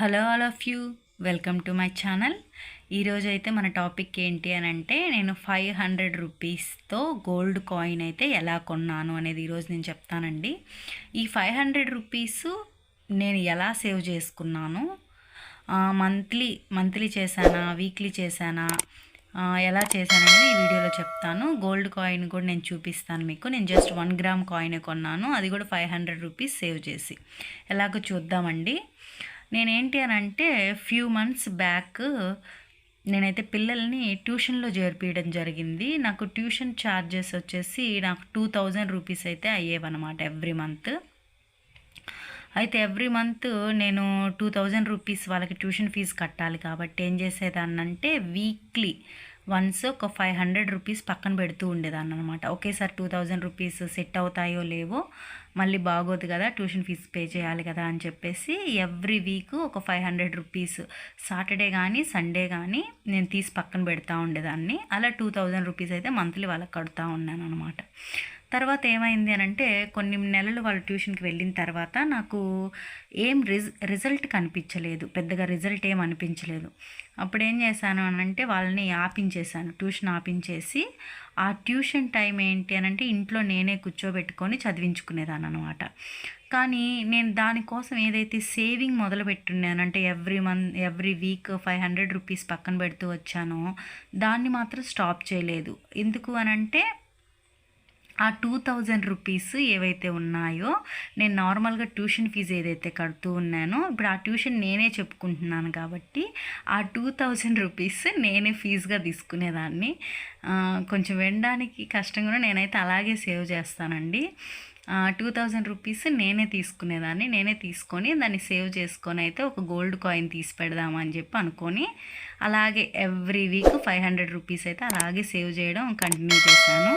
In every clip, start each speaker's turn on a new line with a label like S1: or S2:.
S1: Hello all of you welcome to my channel. ఈరోజు అయితే మన టాపిక్ ఏంటి అని అంటే నేను ఫైవ్ హండ్రెడ్ రూపీస్తో గోల్డ్ కాయిన్ అయితే ఎలా కొన్నాను అనేది ఈరోజు నేను చెప్తానండి. ఈ ఫైవ్ హండ్రెడ్ రూపీస్ నేను ఎలా సేవ్ చేసుకున్నాను? మంత్లీ మంత్లీ చేశానా వీక్లీ చేశానా ఎలా చేశాననేది ఈ వీడియోలో చెప్తాను. గోల్డ్ కాయిన్ కూడా నేను చూపిస్తాను మీకు. నేను జస్ట్ వన్ గ్రామ్ కాయిన్ కొన్నాను. అది కూడా ఫైవ్ హండ్రెడ్ రూపీస్ సేవ్ చేసి. ఎలాగో చూద్దామండి. నేనేంటి అని అంటే ఫ్యూ మంత్స్ బ్యాక్ నేనైతే పిల్లల్ని ట్యూషన్లో చేర్పించడం జరిగింది. నాకు ట్యూషన్ ఛార్జెస్ వచ్చేసి నాకు టూ థౌజండ్ రూపీస్ అయితే అయ్యేవన్నమాట ఎవ్రీ మంత్ అయితే ఎవ్రీ మంత్ నేను టూ థౌజండ్ రూపీస్ వాళ్ళకి ట్యూషన్ ఫీజు కట్టాలి కాబట్టి ఏం చేసేదాన్ని అంటే వీక్లీ వన్స్ ఒక ఫైవ్ హండ్రెడ్ రూపీస్ పక్కన పెడుతూ ఉండేదాన్ని అనమాట ఒకేసారి టూ థౌజండ్ రూపీస్ సెట్ అవుతాయో లేవో మళ్ళీ బాగోదు కదా ట్యూషన్ ఫీజు పే చేయాలి కదా అని చెప్పేసి ఎవ్రీ వీక్ ఒక ఫైవ్ హండ్రెడ్ రూపీస్ సాటర్డే కానీ సండే కానీ నేను తీసి పక్కన పెడతా ఉండేదాన్ని. అలా టూ థౌజండ్ రూపీస్ అయితే మంత్లీ వాళ్ళకి కడుతూ ఉన్నాను అనమాట తర్వాత ఏమైంది అని అంటే కొన్ని నెలలు వాళ్ళు ట్యూషన్కి వెళ్ళిన తర్వాత నాకు ఏం రిజ రిజల్ట్ కనిపించలేదు. పెద్దగా రిజల్ట్ ఏం అనిపించలేదు. అప్పుడు ఏం చేశాను అని అంటే వాళ్ళని ఆపించేశాను. ట్యూషన్ ఆపించేసి ఆ ట్యూషన్ టైం ఏంటి అని అంటే ఇంట్లో నేనే కూర్చోబెట్టుకొని చదివించుకునేదాన్ని అనమాట కానీ నేను దానికోసం ఏదైతే సేవింగ్ మొదలు పెట్టున్నాను అంటే every month every week five hundred rupees పక్కన పెడుతూ వచ్చానో దాన్ని మాత్రం స్టాప్ చేయలేదు. ఎందుకు అని అంటే ఆ టూ థౌజండ్ రూపీస్ ఏవైతే ఉన్నాయో నేను నార్మల్గా ట్యూషన్ ఫీజు ఏదైతే కడుతూ ఉన్నానో ఇప్పుడు ఆ ట్యూషన్ నేనే చెప్పుకుంటున్నాను కాబట్టి ఆ టూ థౌజండ్ రూపీస్ నేనే ఫీజుగా తీసుకునేదాన్ని. కొంచెం వినడానికి కష్టంగా నేనైతే అలాగే సేవ్ చేస్తానండి. టూ థౌజండ్ రూపీస్ నేనే తీసుకునేదాన్ని. నేనే తీసుకొని దాన్ని సేవ్ చేసుకొని అయితే ఒక గోల్డ్ కాయిన్ తీసి పెడదామని చెప్పి అనుకొని అలాగే every week five hundred rupees అయితే అలాగే సేవ్ చేయడం కంటిన్యూ చేశాను.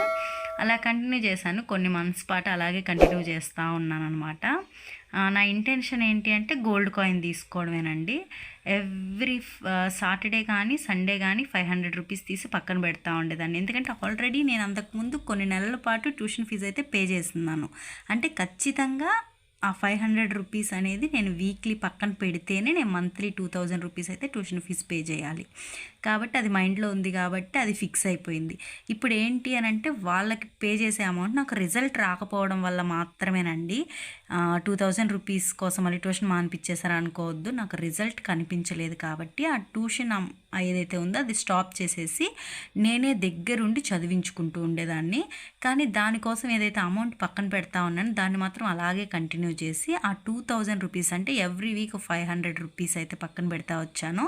S1: అలా కంటిన్యూ చేశాను. కొన్ని మంత్స్ పాటు అలాగే కంటిన్యూ చేస్తూ ఉన్నాను అనమాట నా ఇంటెన్షన్ ఏంటి అంటే గోల్డ్ కాయిన్ తీసుకోవడమేనండి. ఎవ్రీ సాటర్డే కానీ సండే కానీ ఫైవ్ హండ్రెడ్ రూపీస్ తీసి పక్కన పెడతా ఉండేదాన్ని. ఎందుకంటే ఆల్రెడీ నేను అంతకుముందు కొన్ని నెలల పాటు ట్యూషన్ ఫీజు అయితే పే చేస్తున్నాను. అంటే ఖచ్చితంగా ఆ ఫైవ్ హండ్రెడ్ రూపీస్ అనేది నేను వీక్లీ పక్కన పెడితేనే నేను మంత్లీ టూ థౌజండ్ రూపీస్ అయితే ట్యూషన్ ఫీజు పే చేయాలి. కాబట్టి అది మైండ్లో ఉంది కాబట్టి అది ఫిక్స్ అయిపోయింది. ఇప్పుడు ఏంటి అని అంటే వాళ్ళకి పే చేసే అమౌంట్ నాకు రిజల్ట్ రాకపోవడం వల్ల మాత్రమేనండి. టూ థౌజండ్ రూపీస్ కోసం మళ్ళీ ట్యూషన్ మానిపించేసారు అనుకోవద్దు. నాకు రిజల్ట్ కనిపించలేదు కాబట్టి ఆ ట్యూషన్ ఏదైతే ఉందో అది స్టాప్ చేసేసి నేనే దగ్గరుండి చదివించుకుంటూ ఉండేదాన్ని. కానీ దానికోసం ఏదైతే అమౌంట్ పక్కన పెడతా ఉన్నానో దాన్ని మాత్రం అలాగే కంటిన్యూ చేసి ఆ టూ థౌజండ్ రూపీస్ అంటే every week five hundred rupees అయితే పక్కన పెడతా వచ్చాను.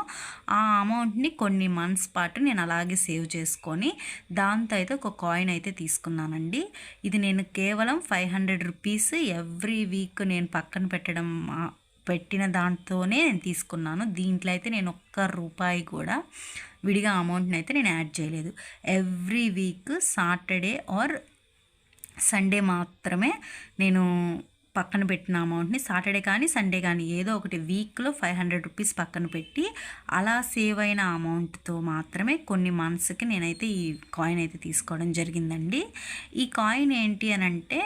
S1: ఆ అమౌంట్ని కొన్ని మంత్స్ పాటు నేను అలాగే సేవ్ చేసుకొని దాంతో అయితే ఒక కాయిన్ అయితే తీసుకున్నానండి. ఇది నేను కేవలం five hundred rupees every week నేను పక్కన పెట్టడం పెట్టిన దాంతోనే నేను తీసుకున్నాను. దీంట్లో అయితే నేను ఒక్క రూపాయి కూడా విడిగా అమౌంట్ని అయితే నేను యాడ్ చేయలేదు. Every week Saturday or Sunday మాత్రమే నేను పక్కన పెట్టిన అమౌంట్ని సాటర్డే కానీ సండే కానీ ఏదో ఒకటి వీక్లో ఫైవ్ హండ్రెడ్ రూపీస్ పక్కన పెట్టి అలా సేవ్ అయిన అమౌంట్తో మాత్రమే కొన్ని మంత్స్కి నేనైతే ఈ కాయిన్ అయితే తీసుకోవడం జరిగిందండి. ఈ కాయిన్ ఏంటి అని అంటే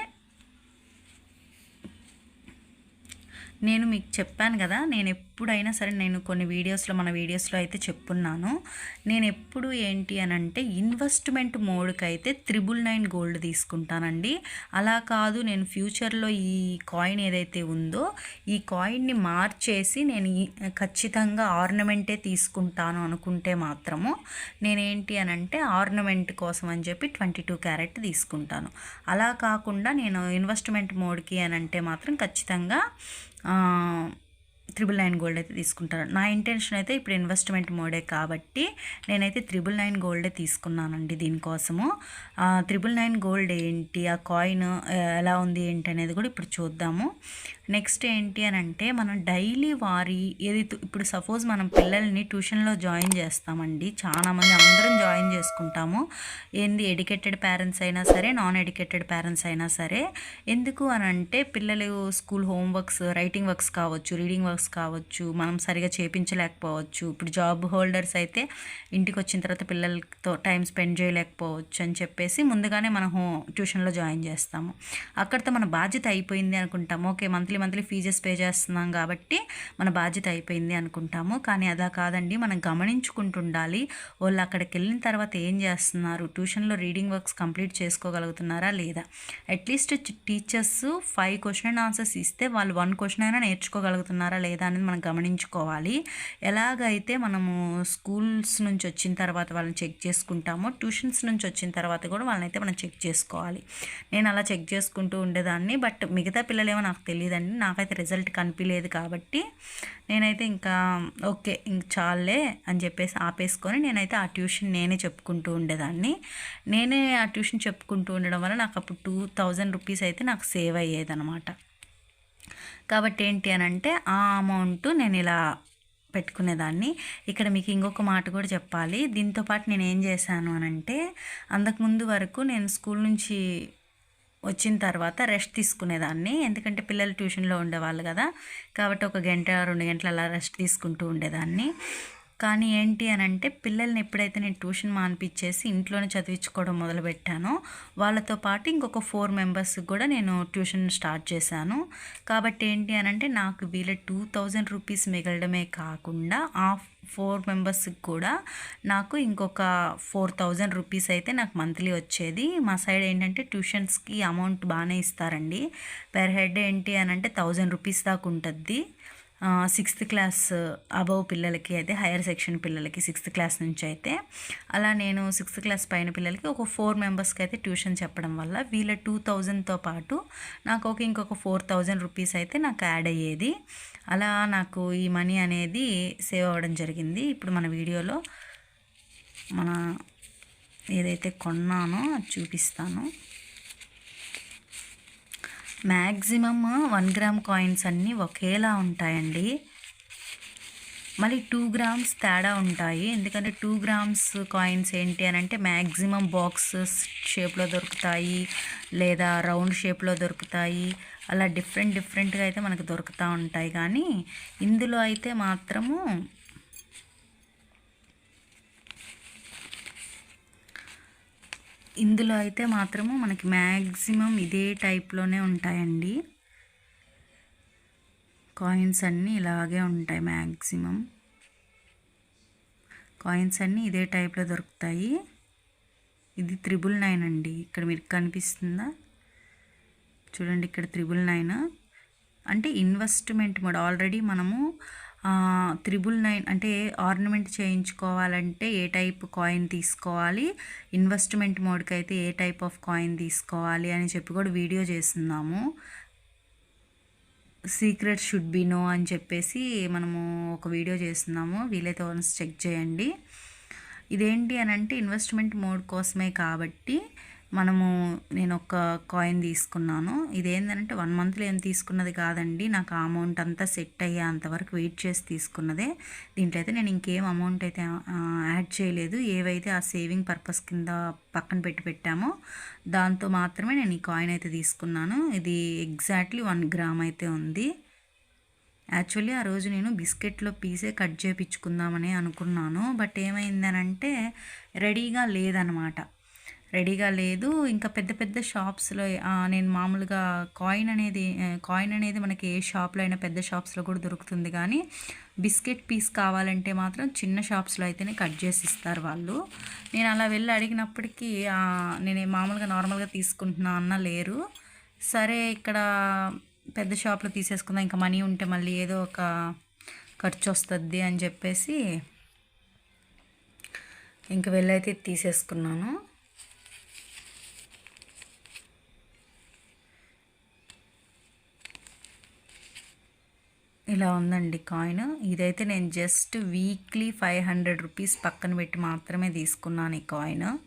S1: నేను మీకు చెప్పాను కదా నేను ఎప్పుడైనా సరే నేను కొన్ని వీడియోస్లో మన వీడియోస్లో అయితే చెప్పున్నాను. నేను ఎప్పుడు ఏంటి అని అంటే ఇన్వెస్ట్మెంట్ మోడ్కి అయితే త్రిబుల్ నైన్ గోల్డ్ తీసుకుంటానండి. అలా కాదు నేను ఫ్యూచర్లో ఈ కాయిన్ ఏదైతే ఉందో ఈ కాయిన్ని మార్చేసి నేను ఖచ్చితంగా ఆర్నమెంటే తీసుకుంటాను అనుకుంటే మాత్రము నేనేంటి అని అంటే ఆర్నమెంట్ కోసం అని చెప్పి ట్వంటీ టూ క్యారెట్ తీసుకుంటాను. అలా కాకుండా నేను ఇన్వెస్ట్మెంట్ మోడ్కి అని అంటే మాత్రం ఖచ్చితంగా um, త్రిబుల్ నైన్ గోల్డ్ అయితే తీసుకుంటాను. నా ఇంటెన్షన్ అయితే ఇప్పుడు ఇన్వెస్ట్మెంట్ మోడే కాబట్టి నేనైతే త్రిబుల్ నైన్ గోల్డే తీసుకున్నానండి దీనికోసము. త్రిబుల్ నైన్ గోల్డ్ ఏంటి ఆ కాయిన్ ఎలా ఉంది ఏంటి అనేది కూడా ఇప్పుడు చూద్దాము. నెక్స్ట్ ఏంటి అని అంటే మనం డైలీ వారి ఏది ఇప్పుడు సపోజ్ మనం పిల్లల్ని ట్యూషన్లో జాయిన్ చేస్తామండి. చాలామంది అందరం జాయిన్ చేసుకుంటాము. ఏంది ఎడ్యుకేటెడ్ పేరెంట్స్ అయినా సరే నాన్ ఎడ్యుకేటెడ్ పేరెంట్స్ అయినా సరే ఎందుకు అని అంటే పిల్లలు స్కూల్ హోంవర్క్స్ రైటింగ్ వర్క్స్ కావచ్చు రీడింగ్ వర్క్స్ వర్క్స్ కావచ్చు మనం సరిగా చేపించలేకపోవచ్చు. ఇప్పుడు జాబ్ హోల్డర్స్ అయితే ఇంటికి వచ్చిన తర్వాత పిల్లలతో టైం స్పెండ్ చేయలేకపోవచ్చు అని చెప్పేసి ముందుగానే మనం ట్యూషన్లో జాయిన్ చేస్తాము. అక్కడితో మన బాధ్యత అయిపోయింది అనుకుంటాము. Okay monthly monthly monthly fees pay చేస్తున్నాం కాబట్టి మన బాధ్యత అయిపోయింది అనుకుంటాము. కానీ అదా కాదండి మనం గమనించుకుంటుండాలి. వాళ్ళు అక్కడికి వెళ్ళిన తర్వాత ఏం చేస్తున్నారు? ట్యూషన్లో రీడింగ్ వర్క్స్ కంప్లీట్ చేసుకోగలుగుతున్నారా లేదా? At least teachers five question and answers ఇస్తే వాళ్ళు వన్ క్వశ్చన్ అయినా నేర్చుకోగలుగుతున్నారా లేదా అనేది మనం గమనించుకోవాలి. ఎలాగైతే మనము స్కూల్స్ నుంచి వచ్చిన తర్వాత వాళ్ళని చెక్ చేసుకుంటామో ట్యూషన్స్ నుంచి వచ్చిన తర్వాత కూడా వాళ్ళని అయితే మనం చెక్ చేసుకోవాలి. నేను అలా చెక్ చేసుకుంటూ ఉండేదాన్ని బట్ మిగతా పిల్లలేమో నాకు తెలియదండి. నాకైతే రిజల్ట్ కనిపించలేదు కాబట్టి నేనైతే ఇంకా ఓకే ఇంక చాలే అని చెప్పేసి ఆపేసుకొని నేనైతే ఆ ట్యూషన్ నేనే చెప్పుకుంటూ ఉండేదాన్ని. నేనే ఆ ట్యూషన్ చెప్పుకుంటూ ఉండడం వల్ల నాకు అప్పుడు టూ థౌజండ్ రూపీస్ అయితే నాకు సేవ్ అయ్యేదనమాట కాబట్టి ఏంటి అని అంటే ఆ అమౌంట్ నేను ఇలా పెట్టుకునేదాన్ని. ఇక్కడ మీకు ఇంకొక మాట కూడా చెప్పాలి. దీంతో పాటు నేను ఏం చేశాను అని అంటే అంతకుముందు వరకు నేను స్కూల్ నుంచి వచ్చిన తర్వాత రెస్ట్ తీసుకునేదాన్ని. ఎందుకంటే పిల్లలు ట్యూషన్లో ఉండేవాళ్ళు కదా. కాబట్టి ఒక గంట రెండు గంటలు అలా రెస్ట్ తీసుకుంటూ ఉండేదాన్ని. కానీ ఏంటి అని అంటే పిల్లల్ని ఎప్పుడైతే నేను ట్యూషన్ మానిపించేసి ఇంట్లోనే చదివించుకోవడం మొదలుపెట్టానో వాళ్ళతో పాటు ఇంకొక ఫోర్ మెంబర్స్కి కూడా నేను ట్యూషన్ స్టార్ట్ చేశాను. కాబట్టి ఏంటి అని అంటే నాకు వీళ్ళ టూ థౌజండ్ రూపీస్ మిగలడమే కాకుండా ఆ ఫోర్ మెంబర్స్కి కూడా నాకు ఇంకొక ఫోర్ థౌజండ్ రూపీస్ అయితే నాకు మంత్లీ వచ్చేది. మా సైడ్ ఏంటంటే ట్యూషన్స్కి అమౌంట్ బాగానే ఇస్తారండి. పెర్ హెడ్ ఏంటి అని అంటే థౌజండ్ రూపీస్ దాకా ఉంటుంది సిక్స్త్ క్లాస్ అబవ్ పిల్లలకి అయితే హైయర్ సెక్షన్ పిల్లలకి సిక్స్త్ క్లాస్ నుంచి అయితే. అలా నేను సిక్స్త్ క్లాస్ పైన పిల్లలకి ఒక ఫోర్ మెంబర్స్కి అయితే ట్యూషన్ చెప్పడం వల్ల వీళ్ళ టూ థౌజండ్తో పాటు నాకు ఒక ఇంకొక ఫోర్ థౌజండ్ రూపీస్ అయితే నాకు యాడ్ అయ్యేది. అలా నాకు ఈ మనీ అనేది సేవ్ అవ్వడం జరిగింది. ఇప్పుడు మన వీడియోలో మన ఏదైతే కొన్నానో అది చూపిస్తాను. మ్యాక్సిమమ్ వన్ గ్రామ్ కాయిన్స్ అన్నీ ఒకేలా ఉంటాయండి. మళ్ళీ టూ గ్రామ్స్ తేడా ఉంటాయి. ఎందుకంటే టూ గ్రామ్స్ కాయిన్స్ ఏంటి అని అంటే మ్యాక్సిమం బాక్సెస్ షేప్లో దొరుకుతాయి లేదా రౌండ్ షేప్లో దొరుకుతాయి. అలా డిఫరెంట్ డిఫరెంట్గా అయితే మనకు దొరుకుతూ ఉంటాయి. కానీ ఇందులో అయితే మాత్రము ఇందులో అయితే మాత్రము మనకి మ్యాక్సిమం ఇదే టైప్లోనే ఉంటాయండి. కాయిన్స్ అన్నీ ఇలాగే ఉంటాయి మ్యాక్సిమం కాయిన్స్ అన్నీ ఇదే టైప్లో దొరుకుతాయి. ఇది త్రిబుల్ నైన్ అండి. ఇక్కడ మీరు కనిపిస్తుందా? చూడండి ఇక్కడ త్రిబుల్ నైన్. అంటే ఇన్వెస్ట్మెంట్ మోడ్. ఆల్రెడీ మనము త్రిబుల్ నైన్ అంటే ఆర్నమెంట్ చేయించుకోవాలంటే ఏ టైప్ కాయిన్ తీసుకోవాలి? ఇన్వెస్ట్మెంట్ మోడ్కి అయితే ఏ టైప్ ఆఫ్ కాయిన్ తీసుకోవాలి అని చెప్పి కూడా వీడియో చేస్తున్నాము. సీక్రెట్ షుడ్ బి నో అని చెప్పేసి మనము ఒక వీడియో చేస్తున్నాము. వీలైతే వన్స్ చెక్ చేయండి. ఇదేంటి అని అంటే ఇన్వెస్ట్మెంట్ మోడ్ కోసమే కాబట్టి మనము నేను ఒక కాయిన్ తీసుకున్నాను. ఇదేంటంటే వన్ మంత్లో ఏం తీసుకున్నది కాదండి. నాకు ఆ అమౌంట్ అంతా సెట్ అయ్యే అంతవరకు వెయిట్ చేసి తీసుకున్నదే. దీంట్లో అయితే నేను ఇంకేం అమౌంట్ అయితే యాడ్ చేయలేదు. ఏవైతే ఆ సేవింగ్ పర్పస్ కింద పక్కన పెట్టి పెట్టామో దాంతో మాత్రమే నేను ఈ కాయిన్ అయితే తీసుకున్నాను. ఇది ఎగ్జాక్ట్లీ వన్ గ్రామ్ అయితే ఉంది. యాక్చువల్లీ ఆ రోజు నేను బిస్కెట్లో పీసే కట్ చేయించుకుందామని అనుకున్నాను. బట్ ఏమైందనంటే రెడీగా లేదనమాట. రెడీగా లేదు. ఇంకా పెద్ద పెద్ద షాప్స్లో నేను మామూలుగా కాయిన్ అనేది కాయిన్ అనేది మనకి ఏ షాప్లో అయినా పెద్ద షాప్స్లో కూడా దొరుకుతుంది. కానీ బిస్కెట్ పీస్ కావాలంటే మాత్రం చిన్న షాప్స్లో అయితేనే కట్ చేసి ఇస్తారు వాళ్ళు. నేను అలా వెళ్ళి అడిగినప్పటికీ నేను మామూలుగా నార్మల్గా తీసుకుంటున్నా అన్న లేరు. సరే ఇక్కడ పెద్ద షాప్లో తీసేసుకుందాం. ఇంకా మనీ ఉంటే మళ్ళీ ఏదో ఒక ఖర్చు వస్తుంది అని చెప్పేసి ఇంక వెళ్ళైతే తీసేసుకున్నాను. ఇలా ఉందండి కాయిన్. ఇదైతే నేను just weekly five hundred rupees పక్కన పెట్టి మాత్రమే తీసుకున్నాను ఈ coin.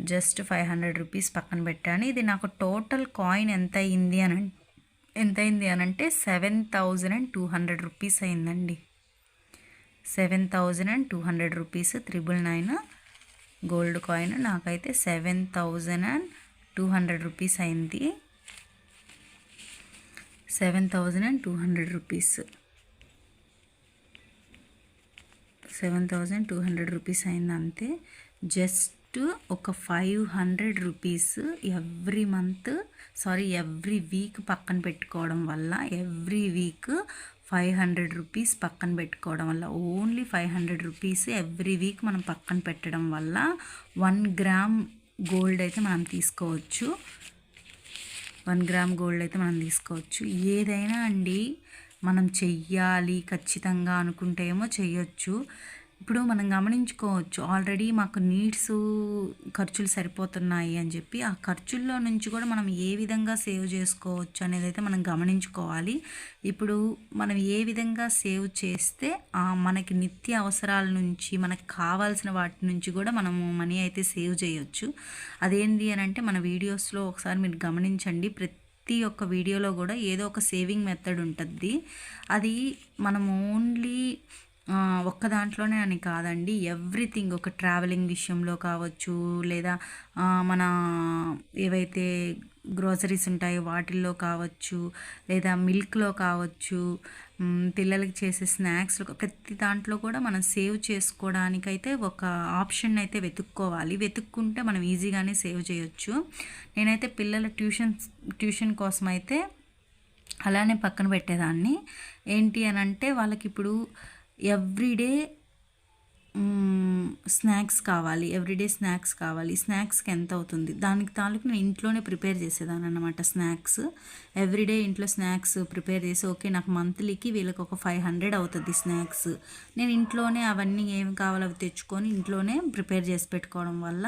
S1: Just five hundred rupees పక్కన పెట్టాను. ఇది నాకు టోటల్ కాయిన్ ఎంత అయింది అని ఎంత అయింది అని అంటే seven thousand and two hundred rupees అయిందండి. Seven thousand and two hundred rupees triple nine gold coin. నాకైతే seven thousand and two hundred rupees అయింది. Seven thousand and two hundred rupees. Seven thousand two hundred rupees అయింది అంతే just just ఒక five hundred rupees every month sorry every week పక్కన పెట్టుకోవడం వల్ల every week five hundred rupees పక్కన పెట్టుకోవడం వల్ల only five hundred rupees every week మనం పక్కన పెట్టడం వల్ల వన్ గ్రామ్ గోల్డ్ అయితే మనం తీసుకోవచ్చు. వన్ గ్రామ్ గోల్డ్ అయితే మనం తీసుకోవచ్చు. ఏదైనా అండి మనం చెయ్యాలి ఖచ్చితంగా అనుకుంటే ఏమో చెయ్యొచ్చు. ఇప్పుడు మనం గమనించుకోవచ్చు ఆల్రెడీ మాకు నీడ్స్ ఖర్చులు సరిపోతున్నాయి అని చెప్పి ఆ ఖర్చుల్లో నుంచి కూడా మనం ఏ విధంగా సేవ్ చేసుకోవచ్చు అనేది అయితే మనం గమనించుకోవాలి. ఇప్పుడు మనం ఏ విధంగా సేవ్ చేస్తే మనకి నిత్య అవసరాల నుంచి మనకు కావాల్సిన వాటి నుంచి కూడా మనము మనీ అయితే సేవ్ చేయొచ్చు. అదేంటి అని అంటే మన వీడియోస్లో ఒకసారి మీరు గమనించండి ప్రతి ప్రతి ఒక్క వీడియోలో కూడా ఏదో ఒక సేవింగ్ మెథడ్ ఉంటుంది అది మనం ఓన్లీ ఒక్క దాంట్లోనే అని కాదండి. ఎవ్రీథింగ్ ఒక ట్రావెలింగ్ విషయంలో కావచ్చు లేదా మన ఏవైతే గ్రోసరీస్ ఉంటాయో వాటిల్లో కావచ్చు లేదా మిల్క్లో కావచ్చు పిల్లలకి చేసే స్నాక్స్ ప్రతి దాంట్లో కూడా మనం సేవ్ చేసుకోవడానికైతే ఒక ఆప్షన్ అయితే వెతుక్కోవాలి. వెతుక్కుంటే మనం ఈజీగానే సేవ్ చేయొచ్చు. నేనైతే పిల్లల ట్యూషన్ ట్యూషన్ కోసం అయితే అలానే పక్కన పెట్టేదాన్ని. ఏంటి అని అంటే వాళ్ళకి ఇప్పుడు ఎవ్రీడే స్నాక్స్ కావాలి ఎవ్రీడే స్నాక్స్ కావాలి. స్నాక్స్కి ఎంత అవుతుంది? దానికి తాలూకు నేను ఇంట్లోనే ప్రిపేర్ చేసేదాన్ని అనమాట స్నాక్స్. ఎవ్రీడే ఇంట్లో స్నాక్స్ ప్రిపేర్ చేసి ఓకే నాకు మంత్లీకి వీళ్ళకి ఒక ఫైవ్ హండ్రెడ్ అవుతుంది స్నాక్స్. నేను ఇంట్లోనే అవన్నీ ఏమి కావాలో అవి తెచ్చుకొని ఇంట్లోనే ప్రిపేర్ చేసి పెట్టుకోవడం వల్ల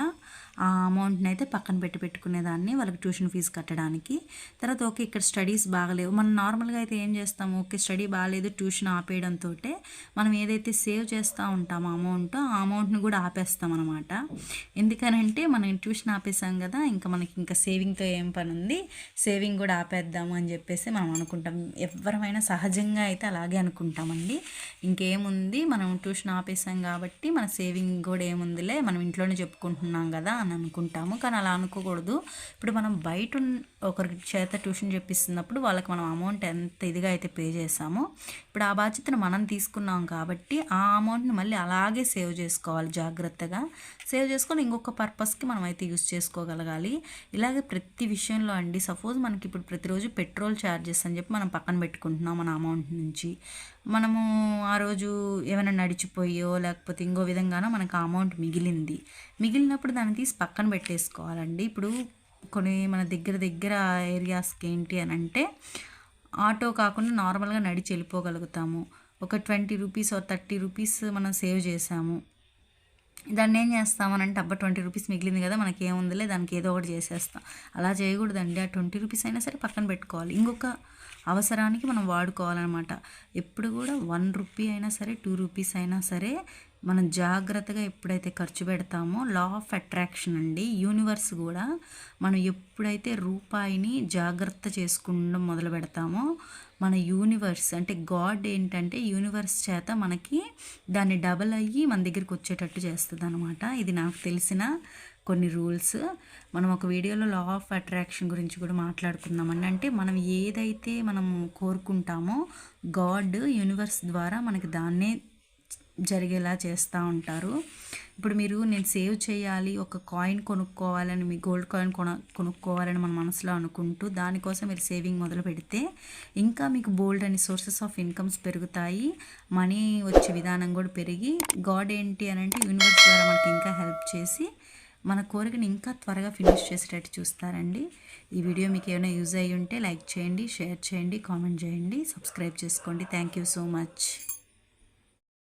S1: ఆ అమౌంట్ని అయితే పక్కన పెట్టి పెట్టుకునేదాన్ని వాళ్ళకి ట్యూషన్ ఫీజు కట్టడానికి. తర్వాత ఓకే ఇక్కడ స్టడీస్ బాగలేవు. మనం నార్మల్గా అయితే ఏం చేస్తాము? ఓకే స్టడీ బాగాలేదు ట్యూషన్ ఆపేయడంతో మనం ఏదైతే సేవ్ చేస్తూ ఉంటామో అమౌంట్ ఆ అమౌంట్ని కూడా ఆపేస్తాం అనమాట ఎందుకనంటే మనం ట్యూషన్ ఆపేసాం కదా ఇంకా మనకి ఇంకా సేవింగ్తో ఏం పని ఉంది సేవింగ్ కూడా ఆపేద్దాము అని చెప్పేసి మనం అనుకుంటాం. ఎవరమైనా సహజంగా అయితే అలాగే అనుకుంటామండి. ఇంకేముంది? మనం ట్యూషన్ ఆపేసాం కాబట్టి మన సేవింగ్ కూడా ఏముందిలే మనం ఇంట్లోనే చెప్పుకుంటున్నాం కదా అని అనుకుంటాము. కానీ అలా అనుకోకూడదు. ఇప్పుడు మనం బయట ఒకరికి చేత ట్యూషన్ చెప్పిస్తున్నప్పుడు వాళ్ళకి మనం అమౌంట్ ఎంత ఇదిగా అయితే పే చేసామో ఇప్పుడు ఆ బాధ్యతను మనం తీసుకున్నాం కాబట్టి ఆ అమౌంట్ని మళ్ళీ అలాగే సేవ్ చేసుకోవాలి జాగ్రత్తగా. సేవ్ చేసుకొని ఇంకొక పర్పస్కి మనం అయితే యూస్ చేసుకోగలగాలి. ఇలాగే ప్రతి విషయంలో అండి సపోజ్ మనకి ఇప్పుడు ప్రతిరోజు పెట్రోల్ ఛార్జెస్ అని చెప్పి మనం పక్కన పెట్టుకుంటున్నాం మన అమౌంట్ నుంచి. మనము ఆ రోజు ఏమైనా నడిచిపోయో లేకపోతే ఇంకో విధంగానో మనకు ఆ అమౌంట్ మిగిలింది. మిగిలినప్పుడు దాన్ని తీసి పక్కన పెట్టేసుకోవాలండి. ఇప్పుడు కొన్ని మన దగ్గర దగ్గర ఏరియాస్కి ఏంటి అని అంటే ఆటో కాకుండా నార్మల్గా నడిచి వెళ్ళిపోగలుగుతాము. ఒక twenty rupees or thirty rupees మనం సేవ్ చేసాము. దాన్ని ఏం చేస్తామనంటే అబ్బా ట్వంటీ రూపీస్ మిగిలింది కదా మనకి ఏముందిలే దానికి ఏదో ఒకటి చేసేస్తాం. అలా చేయకూడదండి. ఆ ట్వంటీ రూపీస్ అయినా సరే పక్కన పెట్టుకోవాలి. ఇంకొక అవసరానికి మనం వాడుకోవాలన్నమాట. ఎప్పుడు కూడా వన్ రూపీ అయినా సరే టూ రూపీస్ అయినా సరే మనం జాగ్రత్తగా ఎప్పుడైతే ఖర్చు పెడతామో లా ఆఫ్ అట్రాక్షన్ అండి. యూనివర్స్ కూడా మనం ఎప్పుడైతే రూపాయిని జాగ్రత్త చేసుకుండడం మొదలు పెడతామో మన యూనివర్స్ అంటే గాడ్ ఏంటంటే యూనివర్స్ చేత మనకి దాన్ని డబల్ అయ్యి మన దగ్గరికి వచ్చేటట్టు చేస్తుంది అనమాట ఇది నాకు తెలిసిన కొన్ని రూల్స్ మనం ఒక వీడియోలో లా ఆఫ్ అట్రాక్షన్ గురించి కూడా మాట్లాడుకుందామండి. అంటే మనం ఏదైతే మనం కోరుకుంటామో గాడ్ యూనివర్స్ ద్వారా మనకి దాన్నే జరిగేలా చేస్తూ ఉంటారు. ఇప్పుడు మీరు నేను సేవ్ చేయాలి ఒక కాయిన్ కొనుక్కోవాలని మీ గోల్డ్ కాయిన్ కొన కొనుక్కోవాలని మన మనసులో అనుకుంటూ దానికోసం మీరు సేవింగ్ మొదలు పెడితే ఇంకా మీకు బోల్డ్ అని సోర్సెస్ ఆఫ్ ఇన్కమ్స్ పెరుగుతాయి. మనీ వచ్చే విధానం కూడా పెరిగి గాడ్ ఏంటి అని అంటే యూనివర్స్ ద్వారా మనకి ఇంకా హెల్ప్ చేసి మన కోరికని ఇంకా త్వరగా ఫినిష్ చేసేటట్టు చూస్తారండి. ఈ వీడియో మీకు ఏమైనా యూజ్ అయ్యి ఉంటే లైక్ చేయండి షేర్ చేయండి కామెంట్ చేయండి సబ్స్క్రైబ్ చేసుకోండి. Thank you so much.